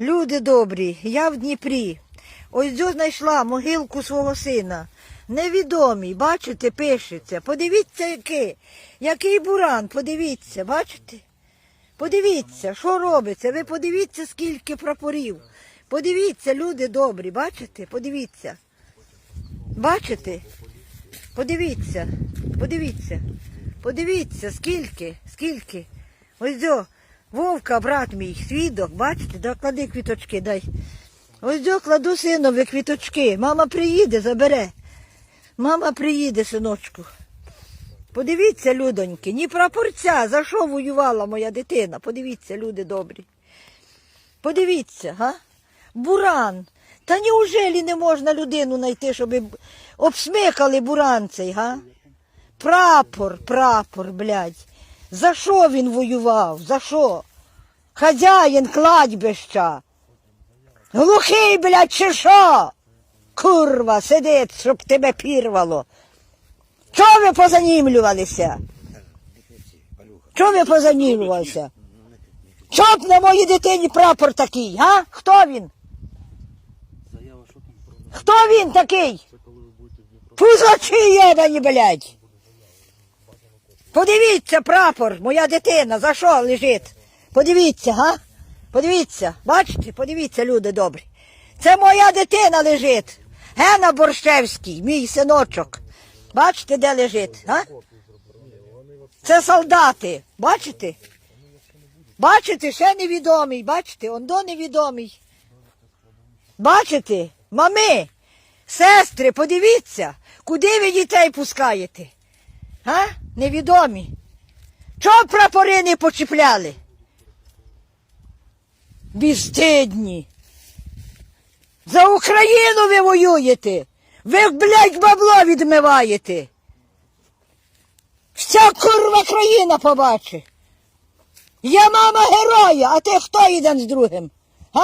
Люди добрі, я в Дніпрі. Ось цю знайшла могилку свого сина. Невідомий, бачите, пишеться. Подивіться, який. Який буран, подивіться, бачите? Подивіться, що робиться. Ви подивіться, скільки прапорів. Подивіться, люди добрі, бачите? Подивіться. Бачите? Подивіться, подивіться, подивіться, скільки, скільки. Ось до, Вовка, брат мій, свідок, бачите, да, клади квіточки, дай. Ось до кладу синові квіточки. Мама приїде, забере. Мама приїде, синочку. Подивіться, людоньки, ні прапорця, за що воювала моя дитина? Подивіться, люди добрі. Подивіться, га? Буран. Та неужелі не можна людину знайти, щоб обсмикали буран цей, га? Прапор, прапор, блядь. За що він воював? За що? Хазяїн кладбища. Глухий, блядь, чи що? Курва, сидить, щоб тебе пірвало. Чого ви позанімлювалися? Чого ви позанімлювалися? Чоб на моїй дитині прапор такий, га? Хто він? Хто він такий? Пузачі єбані, блядь. Подивіться, прапор, моя дитина, за що лежить? Подивіться, га? Подивіться, бачите, подивіться, люди добрі. Це моя дитина лежить. Гена Борщевський, мій синочок. Бачите, де лежить? га? Це солдати. Бачите? Бачите, ще невідомий. Бачите, он до невідомий. Бачите? Мами, сестри, подивіться, куди ви дітей пускаєте? А? Невідомі. Чого прапори не почіпляли? Безстидні. За Україну ви воюєте. Ви, блядь, бабло відмиваєте. Вся курва країна побачить. Я мама героя, а ти хто один з другим? А?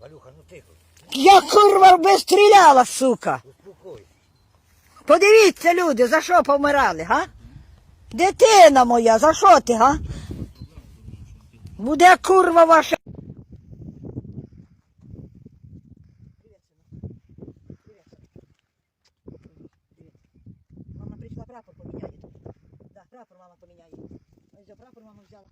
Валюха, ну тихо, Я курва би стріляла, сука. Подивіться, люди, за що помирали, га? Дитина моя, за що ти, га? Буде курва ваша. Мама прийшла прапор поміняє. Так, прапор мама поміняє. Ось прапор мама взяла.